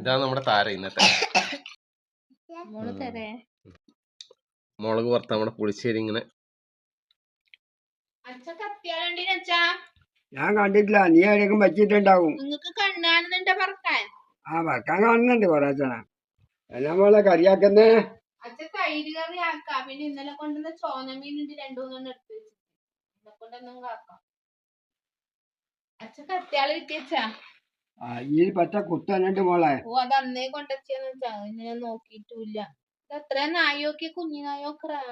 ഇതാണ് നമ്മുടെ താര ഇന്നത്തെ. മോൾ മുളക് വറുത്ത നമ്മുടെ പുളിശ്ശേരി ഇങ്ങനെ ഞാൻ കണ്ടിട്ടില്ല. നീ എവിടെയൊക്കെ വെച്ചിട്ടുണ്ടാവും ആ വറക്കാൻ കാണുന്നുണ്ട് കൊറേച്ചന എല്ലാം പോലെ കറിയാക്കുന്നേ? അച്ഛ തൈര് കറി ആക്കാം. പിന്നെ ഇന്നലെ കൊണ്ടുവന്ന ചോന്ന മീനുണ്ട് രണ്ടു മൂന്നെണ്ണം എടുത്ത് വെച്ചിട്ട് ഇന്നെ കൊണ്ടൊന്നും കാക്കാം. അച്ഛ കത്തിയാൾ കിട്ടിയച്ചാ ഈ പച്ച കുത്തന്നുണ്ട് മോളെ. ഓ അത് അന്നേ കൊണ്ടുവച്ചെന്ന് വെച്ചാ ഞാൻ നോക്കിയിട്ടില്ല ഇത് എത്ര നായോക്കിയ കുഞ്ഞു നായോക്കറാ?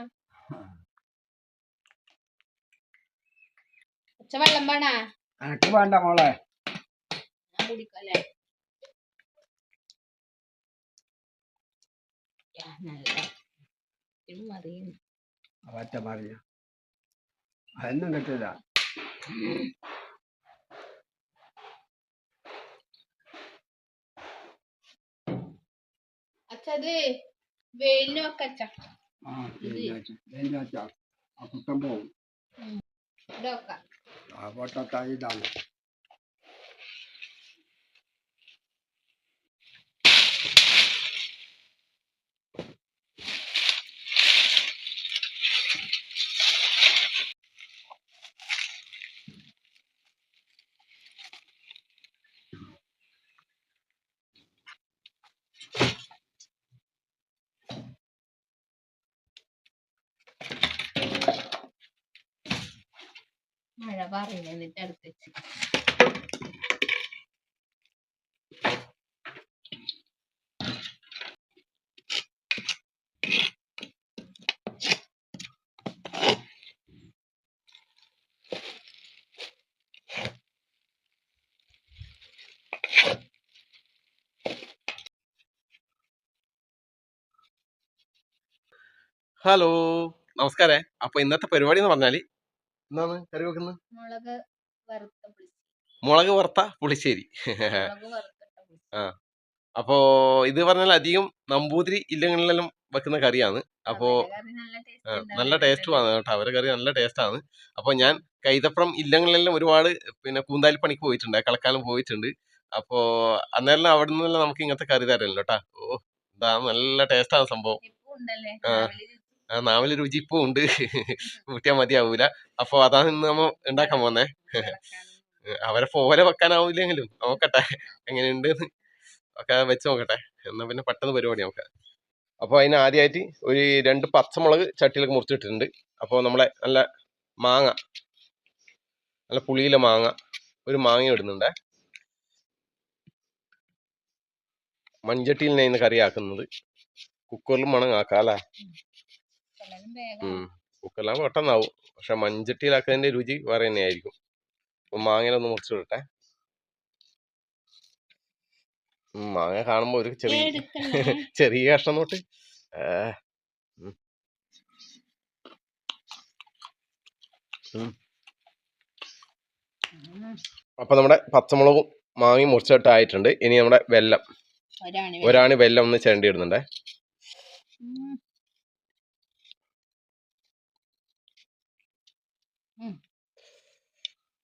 അച്ഛ വെള്ളം വേണാ? എനക്ക് വേണ്ട മോളെ. ഞാൻ കുടിക്കല്ലേ? നല്ല മറിയുന്നു. അതൊന്നും കിട്ടില്ല അത് വെയിലിന് വെക്കച്ച. ആ ആ കുത്തം പോവും. ഇവിടെ ആ പൊട്ടത്ത ഇതാണ്. പറയുന്നത് എന്നിട്ട് അടുത്ത് ഹലോ നമസ്കാരം. അപ്പൊ ഇന്നത്തെ പരിപാടി എന്ന് പറഞ്ഞാൽ എന്താണ് കറി വെക്കുന്നത് മുളക് വറുത്ത പുളിശ്ശേരി. മുളക് വറുത്ത പുളിശ്ശേരി. പുളിശ്ശേരി. അപ്പോ ഇത് പറഞ്ഞാൽ അധികം നമ്പൂതിരി ഇല്ലങ്ങളിലെല്ലാം വെക്കുന്ന കറിയാണ്. അപ്പോ നല്ല. ടേസ്റ്റുമാണ് കേട്ടോ. അവരെ കറി നല്ല ടേസ്റ്റാണ്. അപ്പോൾ ഞാൻ കൈതപ്പുറം ഇല്ലങ്ങളിലെല്ലാം ഒരുപാട് പിന്നെ കൂന്താലിപ്പണിക്ക് പോയിട്ടുണ്ട്. കളക്കാലം പോയിട്ടുണ്ട്. അപ്പോ അന്നേരം അവിടെ നിന്നെല്ലാം നമുക്ക് ഇങ്ങനത്തെ കറി തരല്ലോ കേട്ടാ. ഓ ഇതാ നല്ല ടേസ്റ്റാണ് സംഭവം. ആ. രാവിലെ രുചിപ്പും ആ നാവിൽ രുചി ഇപ്പം ഉണ്ട്. കൂട്ടിയാൽ മതിയാവൂല. അപ്പൊ അതാണ് ഇന്ന് നമ്മ ഉണ്ടാക്കാൻ പോന്നേ. അവരെ പോലെ വെക്കാനാവില്ലെങ്കിലും. നോക്കട്ടെ എങ്ങനെയുണ്ട് ഒക്കെ വെച്ച് നോക്കട്ടെ. എന്നാ പിന്നെ പെട്ടെന്ന് പരിപാടി നോക്കാം അപ്പോൾ അതിന് ആദ്യമായിട്ട് ഒരു രണ്ട് പച്ചമുളക് ചട്ടിയിലേക്ക് മുറിച്ചിട്ടിട്ടുണ്ട്. അപ്പോൾ നമ്മളെ നല്ല മാങ്ങ നല്ല പുളിയിലെ മാങ്ങ ഒരു മാങ്ങ ഇടുന്നുണ്ട്. മൺചട്ടിയിൽ നിന്ന് കറിയാക്കുന്നത്. കുക്കറിലും മണങ്ങാക്കാം അല്ലേ? ചിലരും വേഗം ഉം. കുക്കറിലാകുമ്പോൾ പെട്ടെന്നാവും. പക്ഷെ മൺചട്ടിയിലാക്കുന്നതിന്റെ രുചി വേറെ തന്നെയായിരിക്കും. അപ്പം മാങ്ങയിലൊന്ന് മുറിച്ചു വിടട്ടെ. മാങ്ങ കാണുമ്പോ ഒരു ചെറിയ ചെറിയ കഷ്ണം തൊട്ട്. അപ്പൊ നമ്മുടെ പച്ചമുളകും മാങ്ങയും മുറിച്ചിട്ട് ആയിട്ടുണ്ട് ഇനി നമ്മുടെ വെല്ലം. ഒരാണി വെല്ലം. ഒന്ന് ചേണ്ടി ഇടുന്നുണ്ടേ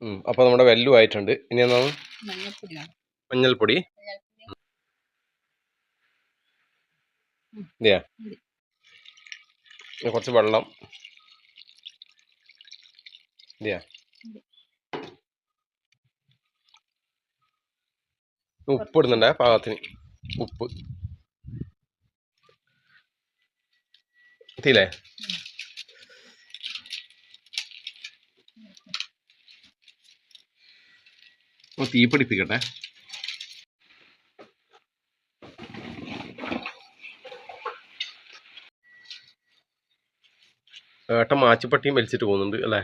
ഉം. ഉം. അപ്പൊ നമ്മുടെ വെല്ലു ആയിട്ടുണ്ട്. ഇനി എന്താണ് മഞ്ഞൾപ്പൊടി. മഞ്ഞൾപ്പൊടി. ഇതെയാ കുറച്ച് വെള്ളം. ഇതെയാ ഉപ്പ് ഇടുന്നുണ്ടേ പാകത്തിന്. ഉപ്പ്. എത്തിയില്ലേ ഒന്ന് തീ പിടിപ്പിക്കട്ടെ. ഏട്ടൻ മാച്ചിപ്പട്ടിയും വലിച്ചിട്ട് പോകുന്നുണ്ട് അല്ലേ?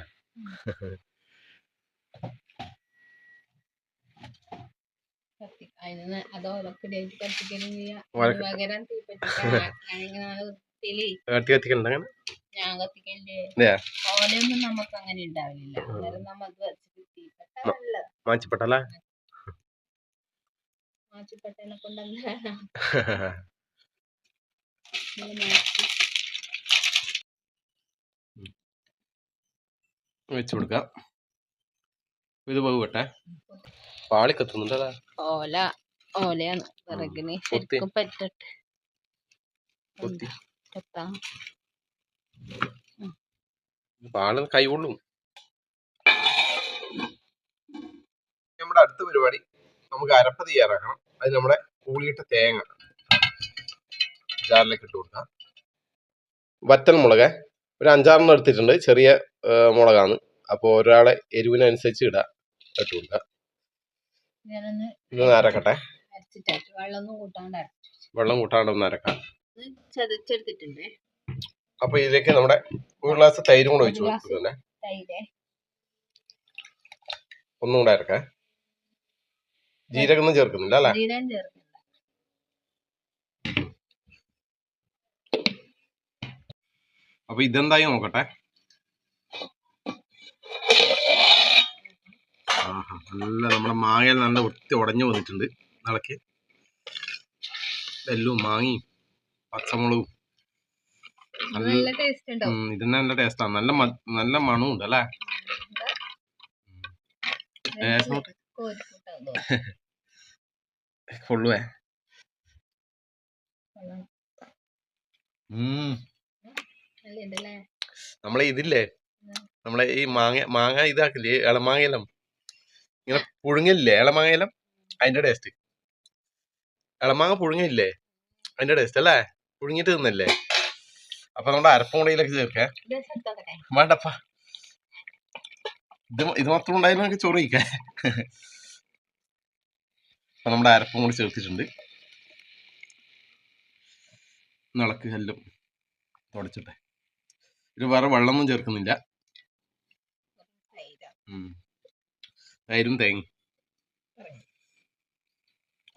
കത്തിക്കണ്ട അങ്ങനെ? ഞാൻ കത്തിക്കൽ ഇതെയാ? ഓലയൊന്നും നമുക്ക് അങ്ങനെ ഉണ്ടാവില്ല. അന്നേരം നമ്മ അത് വെച്ചിട്ട് തീപ്പെട്ട നല്ലത് മാച്ചിപ്പട്ടല്ലേ മാച്ചിപ്പെട്ടതിനെ കൊണ്ട് അങ്ങനെ മാറ്റി വെച്ച് കൊടുക്കാം. ഇത് പോകട്ടെ പാളി കത്തുന്നുണ്ട് അതാ ഓല ഓലയാണ് വിറകിന്. ശരിക്കും പറ്റട്ടെ. പാൾ കൈ നമ്മുടെ അടുത്ത പരിപാടി നമുക്ക് അരപ്പ് തയ്യാറാക്കണം. അത് നമ്മുടെ കൂളിയിട്ട തേങ്ങ. ജാറിലേക്ക് ഇട്ട് കൊടുക്കാം. വറ്റൽ മുളക്. ഒരു അഞ്ചാറെണ്ണം എടുത്തിട്ടുണ്ട്. ചെറിയ മുളകാണ്. അപ്പോൾ ഒരാളെ എരിവിനനുസരിച്ച് ഇടാം. ഇട്ട് കൊടുക്കാം. ഞാനൊന്ന് ഇതൊന്ന് അരക്കട്ടെ. വെള്ളം കൂട്ടാണ്ട് ഒന്ന് അരക്കാം. അപ്പൊ ഇതിലേക്ക് നമ്മുടെ ഒരു ഗ്ലാസ് തൈരും കൂടെ ഒഴിച്ചു തൈര്. ഒന്നും കൂടെ അരക്കാം. ജീരകൊന്നും ചേർക്കുന്നില്ല അല്ലേ ജീരകം അപ്പൊ ഇതെന്തായി നോക്കട്ടെ നല്ല നമ്മുടെ മാങ്ങയിൽ നല്ല വൃത്തി ഉടഞ്ഞു വന്നിട്ടുണ്ട് നാളെക്ക് എല്ലും മാങ്ങയും പച്ചമുളകും നല്ല നല്ല ടേസ്റ്റ് ആണ് ഉം, ഇതിന് നല്ല ടേസ്റ്റാണ് നല്ല നല്ല മണവും ഉണ്ട് അല്ലേ ടേസ്റ്റ്. കൊള്ളുവേ ഇതല്ലേ നമ്മളെ ഇതില്ലേ? നമ്മളെ ഈ മാങ്ങ മാങ്ങ ഇതാക്കില്ലേ? ഇളമാങ്ങയിലം ഇങ്ങനെ പുഴുങ്ങില്ലേ? ഇളമാങ്ങയിലം അതിന്റെ ടേസ്റ്റ് ഇളമാങ്ങ പുഴുങ്ങില്ലേ അതിന്റെ ടേസ്റ്റ് അല്ലേ? പുഴുങ്ങിട്ട് തിന്നല്ലേ? അപ്പൊ നമ്മുടെ അരപ്പം കൂടെ ഇതിലേക്ക് ചേർക്കേ വേണ്ടപ്പ. ഇത് ഇത് മാത്രം ഉണ്ടായാലും നമുക്ക് ചോറ് കഴിക്കാൻ അപ്പൊ നമ്മുടെ അരപ്പും കൂടി ചേർത്തിട്ടുണ്ട്. നിളക്ക് എല്ലാം തുടച്ചിട്ടെ. ഇത് വേറെ വെള്ളമൊന്നും ചേർക്കുന്നില്ല. തൈര് തേങ്ങ.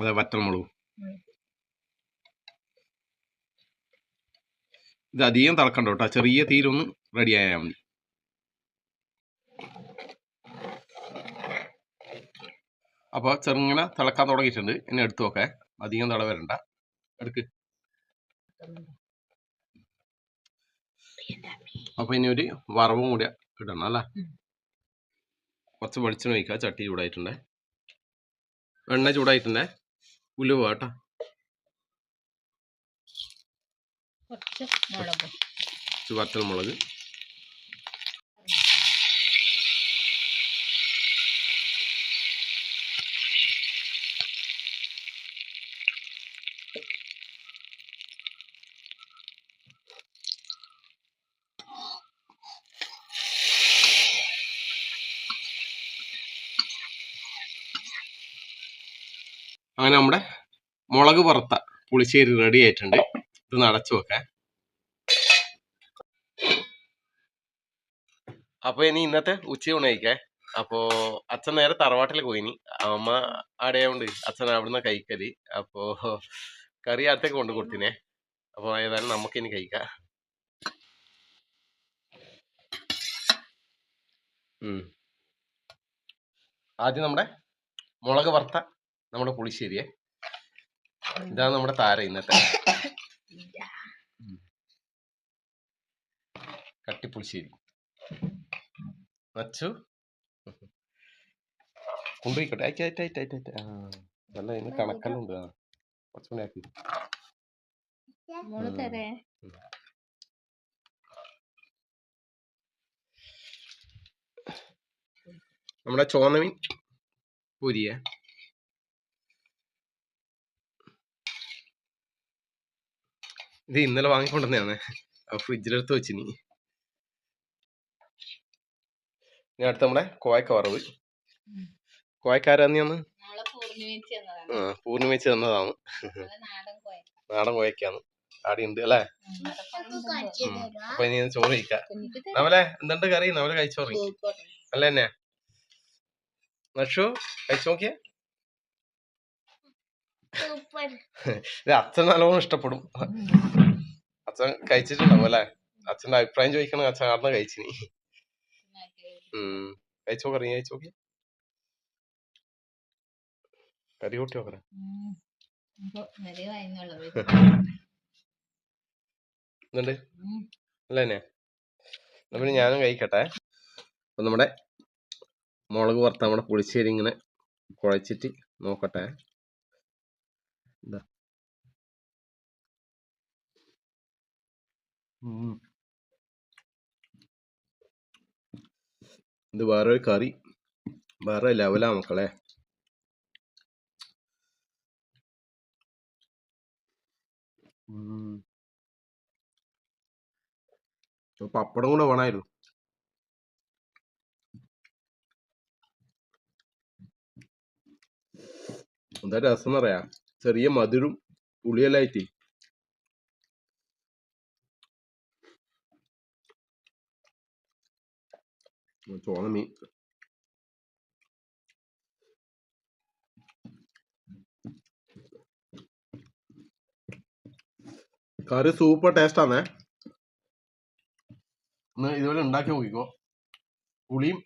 അതെ വറ്റൽമുളകും. ഇത് അധികം തിളക്കണ്ട കേട്ടോ. ചെറിയ തീരൊന്ന് റെഡി ആയാൽ മതി. അപ്പോൾ ചെറുങ്ങനെ തിളക്കാൻ തുടങ്ങിയിട്ടുണ്ട്. എന്നെ എടുത്തു നോക്കേ. അധികം തിള വരണ്ട. എടുക്ക്. അപ്പോൾ ഇനി ഒരു വറവും കൂടി ഇടണം അല്ലേ. കുറച്ച് വെളിച്ചെണ്ണ ഒഴിക്കുക. ചട്ടി ചൂടായിട്ടുണ്ടേ. എണ്ണ ചൂടായിട്ടുണ്ടേ. ഉലുവ കേട്ടോ. കുറച്ച് വറ്റൽ മുളക് അങ്ങനെ നമ്മുടെ മുളക് വറുത്ത പുളിശ്ശേരി റെഡി ആയിട്ടുണ്ട്. ഇത് നടച്ചു വെക്കാൻ അപ്പൊ ഇനി ഇന്നത്തെ ഉച്ചയൂണ് അപ്പോൾ അപ്പോ അച്ഛൻ നേരെ തറവാട്ടിൽ പോയിനി അമ്മ അടയുണ്ട് അച്ഛൻ അവിടുന്ന് കഴിക്കൽ. അപ്പോൾ കറി അടുത്തേക്ക് കൊണ്ട് കൊടുത്തിനെ. അപ്പൊ ഏതായാലും നമുക്ക് ഇനി കഴിക്കാം. ആദ്യം നമ്മുടെ മുളക് വറുത്ത നമ്മുടെ പുളിശ്ശേരിയെ. ഇതാണ് നമ്മുടെ താര ഇന്നത്തെ. കട്ടിപ്പുളിശ്ശേരി. വച്ചു കൊണ്ടുപോയിക്കോട്ടെ. ആ നല്ല ഇന്ന് കണക്കെല്ലാം ആ കുറച്ച് മണി ആക്കി. മോൾ തരേ. നമ്മുടെ ചോന്നമീൻ പൊരിയെ. ഇത് ഇന്നലെ വാങ്ങിക്കൊണ്ടുവന്നതാണ്. ഫ്രിഡ്ജിലെടുത്ത് വെച്ചിനി. ഇനി അടുത്ത നമ്മളെ കോയക്ക വറവ്. കോയക്കാരാന്ന് പൂർണിമച്ച് തന്നതാണ്. നാടൻ കോയ നാടൻ കോയക്കാണ് ആടിയുണ്ട് ഉണ്ട് അല്ലേ അപ്പൊ ഇനി ചോറ് കഴിക്കാം. നവലെ എന്തുണ്ട് കറി? നവലെ കഴിച്ചോറി അല്ല തന്നെ. നഷു കഴിച്ചു നോക്കിയ. ഇത് അച്ഛൻ നല്ലോണം ഇഷ്ടപ്പെടും. അച്ഛൻ കഴിച്ചിട്ടുണ്ടാവും അല്ലെ? അച്ഛന്റെ അഭിപ്രായം ചോദിക്കണ അച്ഛൻ ആടുന്ന കഴിച്ചിനി. കഴിച്ചോ കറി? കഴിച്ചു നോക്കി കറി കൂട്ടി നോക്കറ എന്തുണ്ട് അല്ല തന്നെ എന്നാ പിന്നെ ഞാനും കഴിക്കട്ടെ. അപ്പൊ നമ്മുടെ മുളക് വറുത്ത നമ്മുടെ പുളിശ്ശേരി ഇങ്ങനെ കുഴച്ചിട്ട് നോക്കട്ടെ. ഇതാ. ഇത് വേറൊരു കറി. വേറെ ലെവലാ മക്കളെ. പപ്പടം കൂടെ വേണമായിരുന്നു. എന്താ രസം എന്നറിയാ ചെറിയ മധുരം പുളിയെല്ലാം ആയിട്ട്. ചോന്ന മീൻ കറി സൂപ്പർ ടേസ്റ്റ് ആണേ. ഒന്ന് ഇതുപോലെ ഉണ്ടാക്കി നോക്കിക്കോ. പുളിയും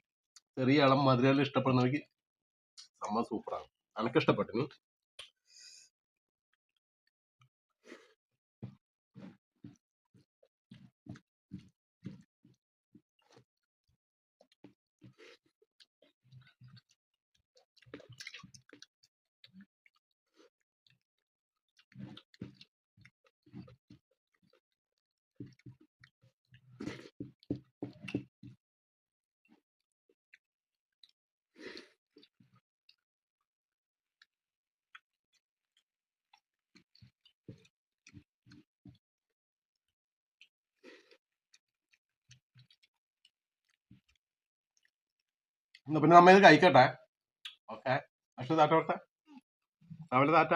ചെറിയ ഇളം മധുരം ഇഷ്ടപ്പെടുന്നവർക്ക് സംഭവം സൂപ്പറാണ് എനിക്ക് ഇഷ്ടപ്പെട്ടു പിന്നെ നമ്മ ഇത് കഴിക്കട്ടെ. ഓക്കെ. അക്ഷര താറ്റ കൊടുത്തേ. രാവിലെ താറ്റ